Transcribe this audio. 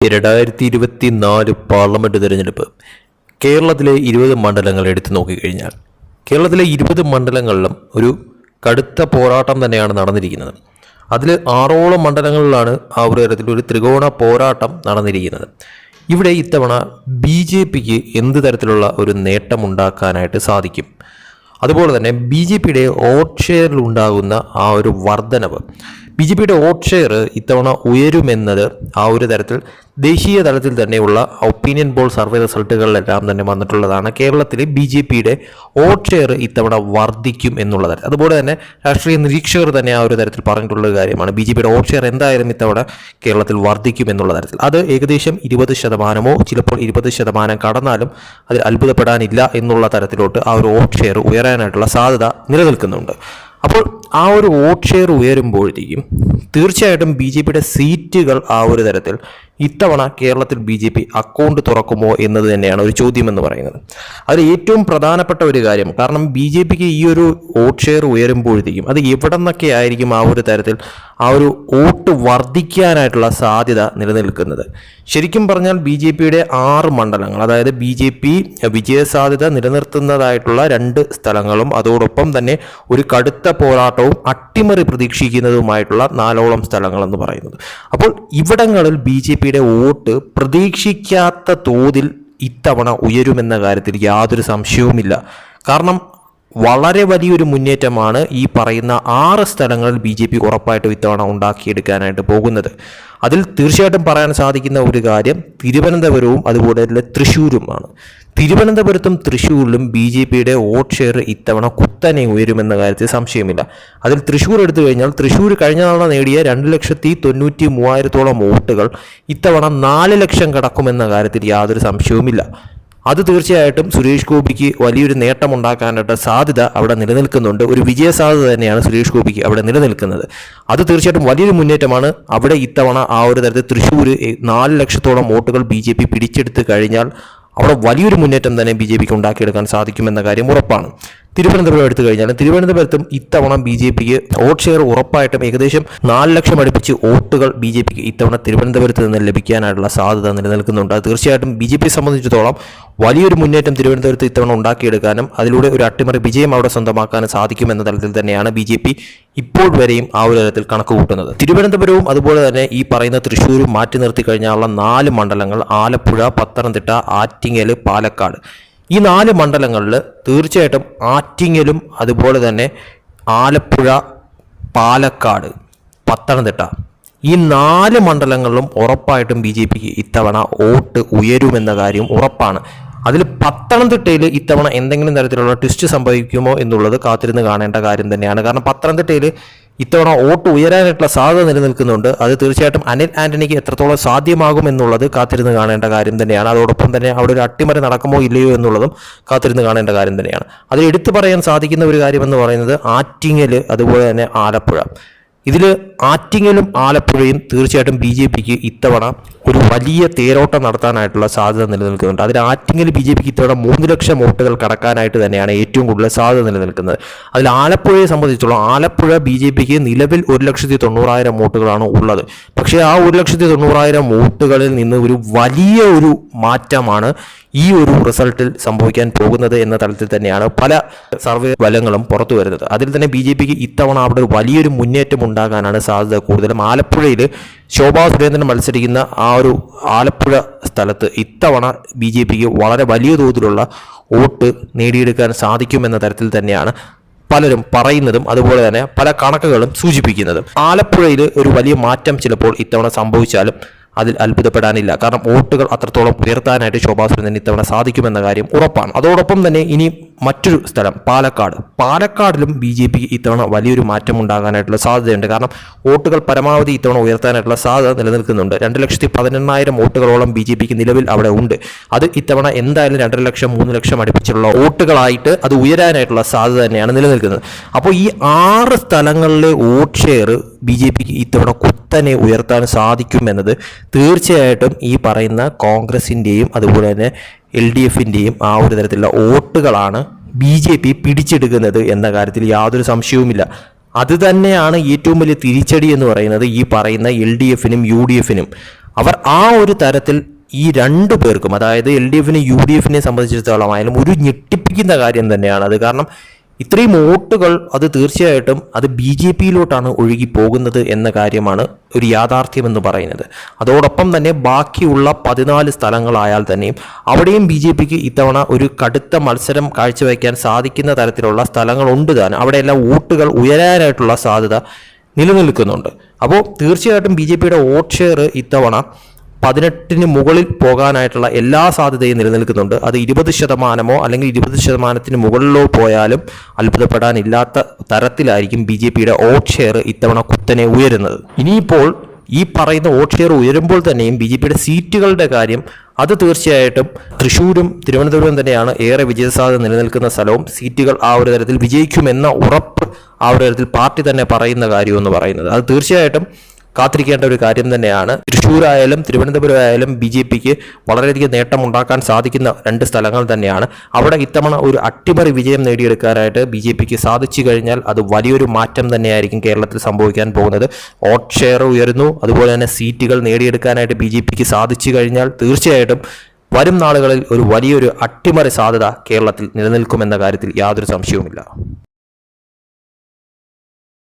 രണ്ടായിരത്തി ഇരുപത്തി നാല് പാർലമെന്റ് തിരഞ്ഞെടുപ്പ് കേരളത്തിലെ ഇരുപത് മണ്ഡലങ്ങൾ എടുത്തു നോക്കിക്കഴിഞ്ഞാൽ കേരളത്തിലെ ഇരുപത് മണ്ഡലങ്ങളിലും ഒരു കടുത്ത പോരാട്ടം തന്നെയാണ് നടന്നിരിക്കുന്നത്. അതിൽ ആറോളം മണ്ഡലങ്ങളിലാണ് ആ ഒരു തരത്തിൽ ഒരു ത്രികോണ പോരാട്ടം നടന്നിരിക്കുന്നത്. ഇവിടെ ഇത്തവണ ബി ജെ പിക്ക് എന്ത് തരത്തിലുള്ള ഒരു നേട്ടം ഉണ്ടാക്കാനായിട്ട് സാധിക്കും? അതുപോലെ തന്നെ ബി ജെ പിയുടെ വോട്ട് ഷെയറിൽ ഉണ്ടാകുന്ന ആ ഒരു വർധനവ്. ബി ജെ പിയുടെ വോട്ട് ഷെയർ ഇത്തവണ ഉയരുമെന്നത് ആ ഒരു തരത്തിൽ ദേശീയ തലത്തിൽ തന്നെയുള്ള ഒപ്പീനിയൻ പോൾ സർവേ റിസൾട്ടുകളിലെല്ലാം തന്നെ വന്നിട്ടുള്ളതാണ്. കേരളത്തിൽ ബി ജെ പിയുടെ വോട്ട് ഷെയർ ഇത്തവണ വർദ്ധിക്കും എന്നുള്ള തരത്തിൽ അതുപോലെ തന്നെ രാഷ്ട്രീയ നിരീക്ഷകർ തന്നെ ആ ഒരു തരത്തിൽ പറഞ്ഞിട്ടുള്ള കാര്യമാണ്. ബി ജെ പിയുടെ വോട്ട് ഷെയർ എന്തായാലും ഇത്തവണ കേരളത്തിൽ വർദ്ധിക്കും എന്നുള്ള തരത്തിൽ. അത് ഏകദേശം ഇരുപത് ശതമാനമോ ചിലപ്പോൾ ഇരുപത് ശതമാനം കടന്നാലും അതിൽ അത്ഭുതപ്പെടാനില്ല എന്നുള്ള തരത്തിലോട്ട് ആ ഒരു വോട്ട് ഷെയർ ഉയരാനായിട്ടുള്ള സാധ്യത നിലനിൽക്കുന്നുണ്ട്. അപ്പോൾ ആ ഒരു വോട്ട് ഷെയർ ഉയരുമ്പോഴത്തേക്കും തീർച്ചയായിട്ടും ബി ജെ പിയുടെ സീറ്റുകൾ ആ ഒരു തരത്തിൽ ഇത്തവണ കേരളത്തിൽ ബി ജെ പി അക്കൗണ്ട് തുറക്കുമോ എന്നത് തന്നെയാണ് ഒരു ചോദ്യമെന്ന് പറയുന്നത്. അതിൽ ഏറ്റവും പ്രധാനപ്പെട്ട ഒരു കാര്യം കാരണം ബി ജെ പിക്ക് ഈ ഒരു വോട്ട് ഷെയർ ഉയരുമ്പോഴത്തേക്കും അത് എവിടെ നിന്നൊക്കെ ആയിരിക്കും ആ ഒരു തരത്തിൽ ആ ഒരു വോട്ട് വർദ്ധിക്കാനായിട്ടുള്ള സാധ്യത നിലനിൽക്കുന്നത്. ശരിക്കും പറഞ്ഞാൽ ബി ജെ പിയുടെ ആറ് മണ്ഡലങ്ങൾ അതായത് ബി ജെ പി വിജയസാധ്യത നിലനിർത്തുന്നതായിട്ടുള്ള രണ്ട് സ്ഥലങ്ങളും അതോടൊപ്പം തന്നെ ഒരു കടുത്ത പോരാട്ടവും അട്ടിമറി പ്രതീക്ഷിക്കുന്നതുമായിട്ടുള്ള നാലോളം സ്ഥലങ്ങളെന്ന് പറയുന്നത്. അപ്പോൾ ഇവിടങ്ങളിൽ ബി ജെ പിയുടെ വോട്ട് പ്രതീക്ഷിക്കാത്ത തോതിൽ ഇത്തവണ ഉയരുമെന്ന കാര്യത്തിൽ യാതൊരു സംശയവുമില്ല. കാരണം വളരെ വലിയൊരു മുന്നേറ്റമാണ് ഈ പറയുന്ന ആറ് സ്ഥലങ്ങളിൽ ബി ജെ പി ഉറപ്പായിട്ടും ഇത്തവണ ഉണ്ടാക്കിയെടുക്കാനായിട്ട് പോകുന്നത്. അതിൽ തീർച്ചയായിട്ടും പറയാൻ സാധിക്കുന്ന ഒരു കാര്യം തിരുവനന്തപുരവും അതുപോലെ തന്നെ തൃശ്ശൂരുമാണ്. തിരുവനന്തപുരത്തും തൃശ്ശൂരിലും ബി ജെ പിയുടെ വോട്ട് ഷെയർ ഇത്തവണ കുത്തനെ ഉയരുമെന്ന കാര്യത്തിൽ സംശയമില്ല. അതിൽ തൃശ്ശൂർ എടുത്തു കഴിഞ്ഞാൽ തൃശ്ശൂർ കഴിഞ്ഞ തവണ നേടിയ രണ്ട് ലക്ഷത്തി തൊണ്ണൂറ്റി മൂവായിരത്തോളം വോട്ടുകൾ ഇത്തവണ നാല് ലക്ഷം കടക്കുമെന്ന കാര്യത്തിൽ യാതൊരു സംശയവുമില്ല. അത് തീർച്ചയായിട്ടും സുരേഷ് ഗോപിക്ക് വലിയൊരു നേട്ടം ഉണ്ടാക്കാനായിട്ട് സാധ്യത അവിടെ നിലനിൽക്കുന്നുണ്ട്. ഒരു വിജയ സാധ്യത തന്നെയാണ് സുരേഷ് ഗോപിക്ക് അവിടെ നിലനിൽക്കുന്നത്. അത് തീർച്ചയായിട്ടും വലിയൊരു മുന്നേറ്റമാണ്. അവിടെ ഇത്തവണ ആ ഒരു തരത്തിൽ തൃശ്ശൂർ നാല് ലക്ഷത്തോളം വോട്ടുകൾ ബി ജെ പി പിടിച്ചെടുത്ത് കഴിഞ്ഞാൽ അവിടെ വലിയൊരു മുന്നേറ്റം തന്നെ ബി ജെ പിക്ക് ഉണ്ടാക്കിയെടുക്കാൻ സാധിക്കുമെന്ന കാര്യം ഉറപ്പാണ്. തിരുവനന്തപുരം എടുത്തു കഴിഞ്ഞാൽ തിരുവനന്തപുരത്തും ഇത്തവണ ബി ജെ പിക്ക് വോട്ട് ഷെയർ ഉറപ്പായിട്ടും ഏകദേശം നാല് ലക്ഷം അടുപ്പിച്ച് വോട്ടുകൾ ബി ജെ പിക്ക് ഇത്തവണ തിരുവനന്തപുരത്ത് നിന്ന് ലഭിക്കാനായിട്ടുള്ള സാധ്യത നിലനിൽക്കുന്നുണ്ട്. അത് തീർച്ചയായിട്ടും ബി ജെ പിയെ സംബന്ധിച്ചിടത്തോളം വലിയൊരു മുന്നേറ്റം തിരുവനന്തപുരത്ത് ഇത്തവണ ഉണ്ടാക്കിയെടുക്കാനും അതിലൂടെ ഒരു അട്ടിമറി വിജയം അവിടെ സ്വന്തമാക്കാനും സാധിക്കുമെന്ന തലത്തിൽ തന്നെയാണ് ബി ജെ പി ഇപ്പോൾ വരെയും ആ ഒരു തരത്തിൽ കണക്ക് കൂട്ടുന്നത് തിരുവനന്തപുരവും അതുപോലെ തന്നെ ഈ പറയുന്ന തൃശ്ശൂരും മാറ്റി നിർത്തി കഴിഞ്ഞാലുള്ള നാല് മണ്ഡലങ്ങൾ ആലപ്പുഴ പത്തനംതിട്ട ആറ്റിങ്ങൽ പാലക്കാട്. ഈ നാല് മണ്ഡലങ്ങളിൽ തീർച്ചയായിട്ടും ആറ്റിങ്ങലും അതുപോലെ തന്നെ ആലപ്പുഴ പാലക്കാട് പത്തനംതിട്ട ഈ നാല് മണ്ഡലങ്ങളിലും ഉറപ്പായിട്ടും ബി ജെ പിക്ക് ഇത്തവണ വോട്ട് ഉയരുമെന്ന കാര്യം ഉറപ്പാണ്. അതിൽ പത്തനംതിട്ടയിൽ ഇത്തവണ എന്തെങ്കിലും തരത്തിലുള്ള ട്വിസ്റ്റ് സംഭവിക്കുമോ എന്നുള്ളത് കാത്തിരുന്ന് കാണേണ്ട കാര്യം തന്നെയാണ്. കാരണം പത്തനംതിട്ടയിൽ ഇത്തവണ വോട്ട് ഉയരാനായിട്ടുള്ള സാധ്യത നിലനിൽക്കുന്നുണ്ട്. അത് തീർച്ചയായിട്ടും അനിൽ ആന്റണിക്ക് എത്രത്തോളം സാധ്യമാകും എന്നുള്ളത് കാത്തിരുന്ന് കാണേണ്ട കാര്യം തന്നെയാണ്. അതോടൊപ്പം തന്നെ അവിടെ ഒരു അട്ടിമറി നടക്കുമോ ഇല്ലയോ എന്നുള്ളതും കാത്തിരുന്ന് കാണേണ്ട കാര്യം തന്നെയാണ്. അതിൽ എടുത്തു പറയാൻ സാധിക്കുന്ന ഒരു കാര്യമെന്ന് പറയുന്നത് ആറ്റിങ്ങൽ അതുപോലെ തന്നെ ആലപ്പുഴ. ഇതിൽ ആറ്റിങ്ങലും ആലപ്പുഴയും തീർച്ചയായിട്ടും ബി ജെ പിക്ക് ഇത്തവണ ഒരു വലിയ തേരോട്ടം നടത്താനായിട്ടുള്ള സാധ്യത നിലനിൽക്കുന്നുണ്ട്. അതിൽ ആറ്റിങ്ങൽ ബി ജെ പിക്ക് ഇത്തവണ മൂന്ന് ലക്ഷം വോട്ടുകൾ കടക്കാനായിട്ട് തന്നെയാണ് ഏറ്റവും കൂടുതൽ സാധ്യത നിലനിൽക്കുന്നത്. അതിൽ ആലപ്പുഴയെ സംബന്ധിച്ചിടത്തോളം ആലപ്പുഴ ബി ജെ പിക്ക് നിലവിൽ ഒരു ലക്ഷത്തി തൊണ്ണൂറായിരം വോട്ടുകളാണ് ഉള്ളത്. പക്ഷേ ആ ഒരു ലക്ഷത്തി തൊണ്ണൂറായിരം വോട്ടുകളിൽ നിന്ന് ഒരു വലിയ ഒരു മാറ്റമാണ് ഈ ഒരു റിസൾട്ടിൽ സംഭവിക്കാൻ പോകുന്നത് എന്ന തലത്തിൽ തന്നെയാണ് പല സർവേ ഫലങ്ങളും പുറത്തു വരുന്നത്. അതിൽ തന്നെ ബി ജെ പിക്ക് ഇത്തവണ അവിടെ വലിയൊരു മുന്നേറ്റം ഉണ്ടാകാനാണ് സാധ്യത കൂടുതലും. ആലപ്പുഴയിൽ ശോഭാ സുരേന്ദ്രൻ മത്സരിക്കുന്ന ആ ഒരു ആലപ്പുഴ സ്ഥലത്ത് ഇത്തവണ ബി ജെ പിക്ക് വളരെ വലിയ തോതിലുള്ള വോട്ട് നേടിയെടുക്കാൻ സാധിക്കുമെന്ന തരത്തിൽ തന്നെയാണ് പലരും പറയുന്നതും അതുപോലെ തന്നെ പല കണക്കുകളും സൂചിപ്പിക്കുന്നതും. ആലപ്പുഴയിൽ ഒരു വലിയ മാറ്റം ചിലപ്പോൾ ഇത്തവണ സംഭവിച്ചാലും അതിൽ അത്ഭുതപ്പെടാനില്ല. കാരണം വോട്ടുകൾ അത്രത്തോളം ഉയർത്താനായിട്ട് ശോഭാ സുരേന്ദ്രൻ ഇത്തവണ സാധിക്കുമെന്ന കാര്യം ഉറപ്പാണ്. അതോടൊപ്പം തന്നെ ഇനി മറ്റൊരു സ്ഥലം പാലക്കാട്. പാലക്കാടിലും ബി ജെ പിക്ക് ഇത്തവണ വലിയൊരു മാറ്റം ഉണ്ടാകാനായിട്ടുള്ള സാധ്യതയുണ്ട്. കാരണം വോട്ടുകൾ പരമാവധി ഇത്തവണ ഉയർത്താനായിട്ടുള്ള സാധ്യത നിലനിൽക്കുന്നുണ്ട്. രണ്ട് ലക്ഷത്തി പതിനെണ്ണായിരം വോട്ടുകളോളം ബി ജെ പിക്ക് നിലവിൽ അവിടെ ഉണ്ട്. അത് ഇത്തവണ എന്തായാലും രണ്ടര ലക്ഷം മൂന്ന് ലക്ഷം അടുപ്പിച്ചുള്ള വോട്ടുകളായിട്ട് അത് ഉയരാനായിട്ടുള്ള സാധ്യത തന്നെയാണ് നിലനിൽക്കുന്നത്. അപ്പോൾ ഈ ആറ് സ്ഥലങ്ങളിലെ വോട്ട് ഷെയർ ബി ജെ പിക്ക് ഇത്തവണ കുത്തനെ ഉയർത്താൻ സാധിക്കുമെന്നത് തീർച്ചയായിട്ടും ഈ പറയുന്ന കോൺഗ്രസിന്റെയും അതുപോലെ തന്നെ എൽ ഡി എഫിന്റെയും ആ ഒരു തരത്തിലുള്ള വോട്ടുകളാണ് ബി ജെ പി പിടിച്ചെടുക്കുന്നത് എന്ന കാര്യത്തിൽ യാതൊരു സംശയവുമില്ല. അത് തന്നെയാണ് ഏറ്റവും വലിയ തിരിച്ചടി എന്ന് പറയുന്നത് ഈ പറയുന്ന എൽ ഡി എഫിനും യു ഡി എഫിനും. അവർ ആ ഒരു തരത്തിൽ ഈ രണ്ടു പേർക്കും അതായത് എൽ ഡി എഫിനെ യു ഡി എഫിനെ സംബന്ധിച്ചിടത്തോളം ആയാലും ഒരു ഞെട്ടിപ്പിക്കുന്ന കാര്യം തന്നെയാണ്. അത് കാരണം ഇത്രയും വോട്ടുകൾ അത് തീർച്ചയായിട്ടും അത് ബി ജെ പിയിലോട്ടാണ് ഒഴുകി പോകുന്നത് എന്ന കാര്യമാണ് ഒരു യാഥാർത്ഥ്യം എന്ന് പറയുന്നത്. അതോടൊപ്പം തന്നെ ബാക്കിയുള്ള പതിനാല് സ്ഥലങ്ങളായാൽ തന്നെയും അവിടെയും ബി ജെ പിക്ക് ഇത്തവണ ഒരു കടുത്ത മത്സരം കാഴ്ചവെക്കാൻ സാധിക്കുന്ന തരത്തിലുള്ള സ്ഥലങ്ങളുണ്ട് താൻ. അവിടെയെല്ലാം വോട്ടുകൾ ഉയരാനായിട്ടുള്ള സാധ്യത നിലനിൽക്കുന്നുണ്ട്. അപ്പോൾ തീർച്ചയായിട്ടും ബി ജെ പിയുടെ വോട്ട് ഷെയർ ഇത്തവണ പതിനെട്ടിന് മുകളിൽ പോകാനായിട്ടുള്ള എല്ലാ സാധ്യതയും നിലനിൽക്കുന്നുണ്ട്. അത് ഇരുപത് ശതമാനമോ അല്ലെങ്കിൽ ഇരുപത് ശതമാനത്തിന് മുകളിലോ പോയാലും അത്ഭുതപ്പെടാനില്ലാത്ത തരത്തിലായിരിക്കും ബി ജെ പിയുടെ വോട്ട് ഷെയർ ഇത്തവണ കുത്തനെ ഉയരുന്നത്. ഇനിയിപ്പോൾ ഈ പറയുന്ന വോട്ട് ഷെയർ ഉയരുമ്പോൾ തന്നെയും ബി ജെ പിയുടെ സീറ്റുകളുടെ കാര്യം അത് തീർച്ചയായിട്ടും തൃശ്ശൂരും തിരുവനന്തപുരവും തന്നെയാണ് ഏറെ വിജയസാധ്യത നിലനിൽക്കുന്ന സ്ഥലവും. സീറ്റുകൾ ആ ഒരു തരത്തിൽ വിജയിക്കുമെന്ന ഉറപ്പ് ആ ഒരു തരത്തിൽ പാർട്ടി തന്നെ പറയുന്ന കാര്യമെന്ന് പറയുന്നത്. അത് തീർച്ചയായിട്ടും കാത്തിരിക്കേണ്ട ഒരു കാര്യം തന്നെയാണ്. തൃശ്ശൂരായാലും തിരുവനന്തപുരം ആയാലും ബി ജെ പിക്ക് വളരെയധികം നേട്ടം ഉണ്ടാക്കാൻ സാധിക്കുന്ന രണ്ട് സ്ഥലങ്ങൾ തന്നെയാണ്. അവിടെ ഇത്തവണ ഒരു അട്ടിമറി വിജയം നേടിയെടുക്കാനായിട്ട് ബി ജെ പിക്ക് സാധിച്ചു കഴിഞ്ഞാൽ അത് വലിയൊരു മാറ്റം തന്നെയായിരിക്കും കേരളത്തിൽ സംഭവിക്കാൻ പോകുന്നത്. വോട്ട് ഷെയർ ഉയരുന്നു. അതുപോലെ തന്നെ സീറ്റുകൾ നേടിയെടുക്കാനായിട്ട് ബി ജെ പിക്ക് സാധിച്ചു കഴിഞ്ഞാൽ തീർച്ചയായിട്ടും വരും നാളുകളിൽ ഒരു വലിയൊരു അട്ടിമറി സാധ്യത കേരളത്തിൽ നിലനിൽക്കുമെന്ന കാര്യത്തിൽ യാതൊരു സംശയവുമില്ല.